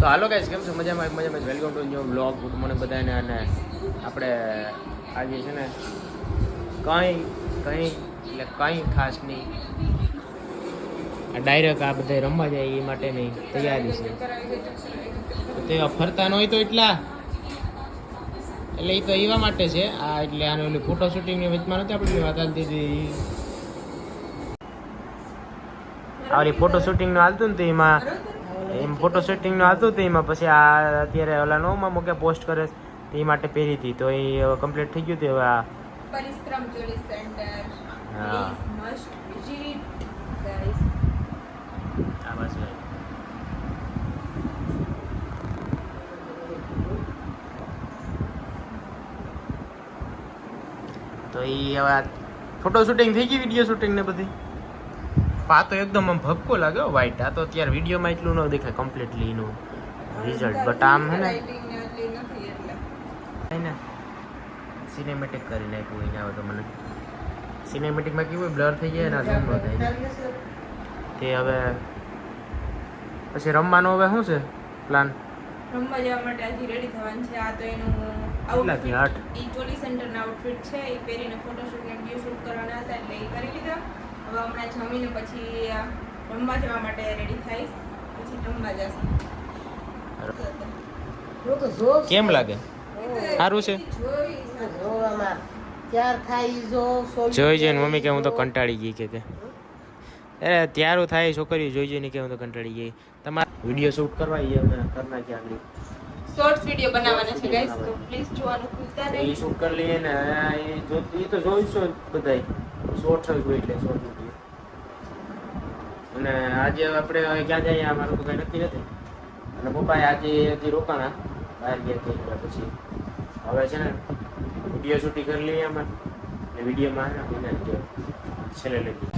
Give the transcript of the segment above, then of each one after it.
તો હાલો ગાઈસ કેમ છો? મજામાં મજામાં welcome to new blog good morning બધાને અને આપણે આજે છે ને કંઈ કંઈ, એટલે કંઈ ખાસ નહીં. આ ડાયરેક્ટ આ બધા રમવા જાય એ માટેની તૈયારી છે. તો ફરતા ન હોય તો એટલા. એટલે એ તો એવા માટે છે. આ એટલે આનું ઓલી ફોટો શૂટિંગની વચમાં નથી આપણી વાત હાલતી હતી. આ ફોટો શૂટિંગનું હાલતું ને તો એમાં એમ ફોટો શૂટિંગનું હાલતું હતું એમાં પછી આ અત્યારે ઓલા નોમાં મૂકે પોસ્ટ કરે એ માટે પહેરી હતી. તો એ કમ્પ્લીટ થઈ ગયું હતું હવે આ. પરિશ્રમ ચોલીસ સેન્ટર હા. મસ્ટ વિઝિટ ગાઈસ આ બાજુ તો એ હવે ફોટો શૂટિંગ થઈ ગઈ વીડિયો શૂટિંગ ને બધી? આ તો એકદમ આમ ભપકો લાગે વ્હાઈટ આ તો અત્યારે વિડીયોમાં એટલું ન દેખાય કમ્પ્લીટલી એનું રિઝલ્ટ બટ આમ હે ને સિનેમેટિક કરી નાખ્યું એને આવે તો મને. સિનેમેટિકમાં કેવું બ્લર થઈ જાય ને ઝૂમ ન થાય. તે હવે પછી રમવાનું હવે શું છે પ્લાન રમવા જવા માટે આજે રેડી થવાનું છે. આ તો એનું આઉટફિટ? ઈ ચોલી સેન્ટરના આઉટફિટ છે. એ પહેરીને ફોટોશૂટ ને વીડિયો શૂટ કરવાના હતા એટલે એ કરી લીધા. હવે હમણાં જમીને પછી રમવા જવા માટે રેડી થઈશ પછી રમવા જશે. કેમ લાગે? સારું છે? જોઈ જોઈને મમ્મી કે હું તો કંટાળી ગઈ કે અરે ત્યારું થાય છોકરીઓ જોઈ જોઈને કે હું તો કંટાળી ગઈ. તમારે વીડિયો શૂટ કરવા એ અમે કરના નાખીએ આગળ. શોર્ટ્સ વીડિયો બનાવવાના છે ગાઈસ તો પ્લીઝ જોવાનું ભૂલતા એ નહીં. શૂટ કરી લઈએ ને એ જો એ તો જોઈશું જ બધાય. શોર્ટ કોઈ એટલે શોર્ટ વીડિયો અને આજે આપણે ક્યાં જઈએ? અમારું તો કંઈ નક્કી નથી. અને પપ્પાએ આજે હજી રોકાણા, બહાર ગયા થઈ ગયા પછી. હવે છે ને, વીડિયો શૂટિંગ કરી લઈએ અમે અને વિડીયોમાં છેલ્લે લઈ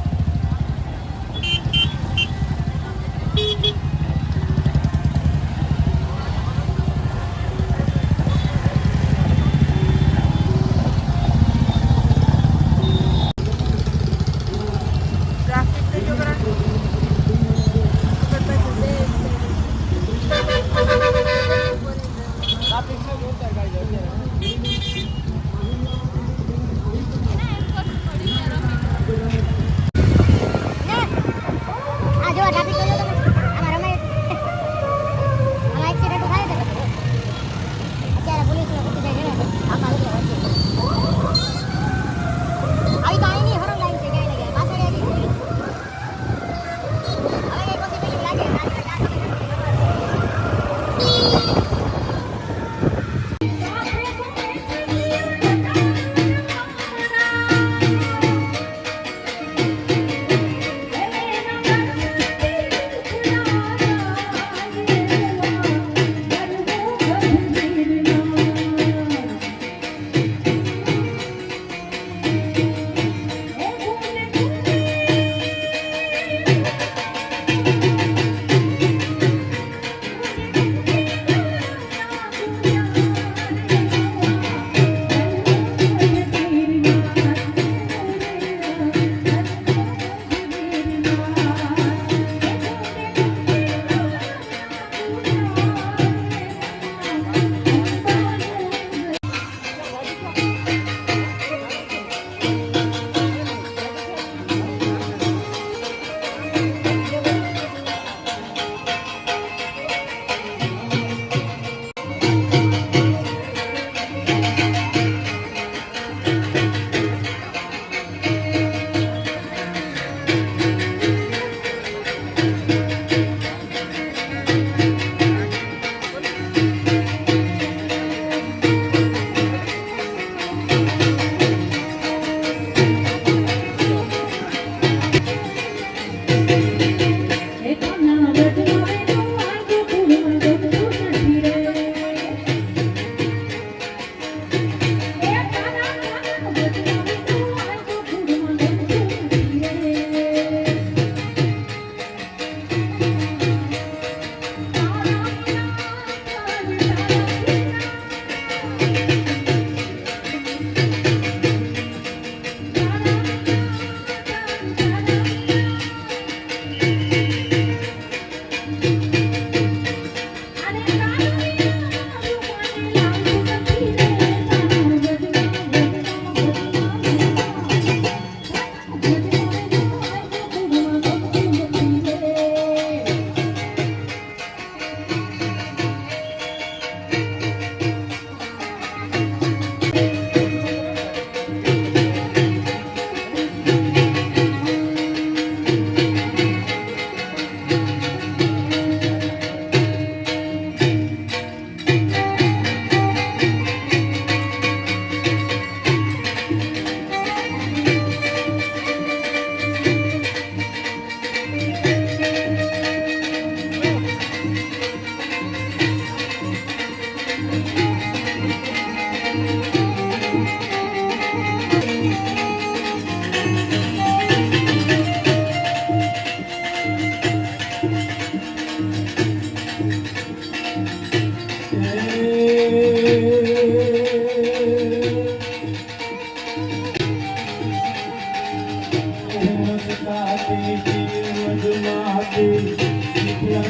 Thank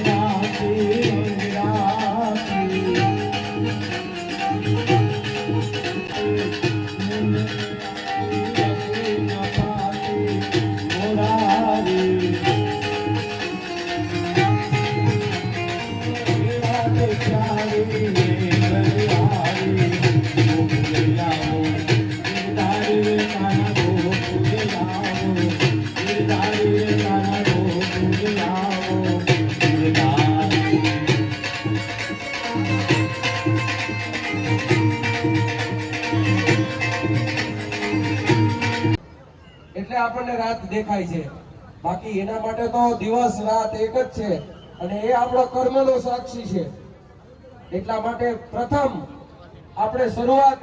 you. આપણને રાત દેખાય છે. બાકી એના માટે તો દિવસ, રાત એક જ છે. અને એ આપણો કર્મનો સાક્ષી છે. એટલા માટે પ્રથમ આપણે શરૂઆત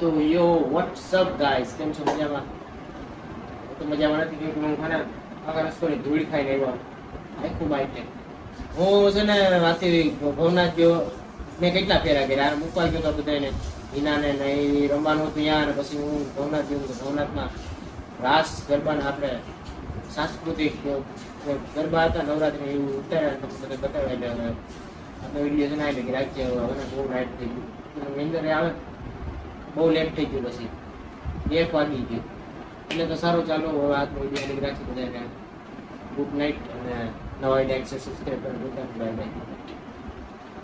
તો યો વોટ્સઅપ ગાઈસ કેમ છો? મજામાં? તો મજામાં નથી, કેમ કે હું ખાને આખા રસ્તોની ધૂળ ખાઈને આવ્યો. આખું બાઈક હું છે ને વાથી ભવનાથ ગયો. મેં કેટલા ફેરા કર્યા? મૂકવા ગયો તો બધાને હિનાને ને એ રમવાનું હતું ત્યાં અને પછી હું ભવનાથ ગયો. તો ભવનાથમાં રાસ ગરબાના આપણે સાંસ્કૃતિક ગરબા હતા, નવરાત્રી એવું ઉતાર્યા તો બધા બતાવ્યા એટલે આપણે વીડિયો જણાવી કે રાખીએ હવે બહુ રાઈટ થઈ ગયું. આવે બહુ લેટ થઈ ગયું પછી. એક વાગી ગયું. એટલે તો સારું ચાલો, હવે આજનો વીડિયો રાખી બધાને ગુડ નાઇટ અને નવા એક્સરસાઇઝ કરે બાય બાય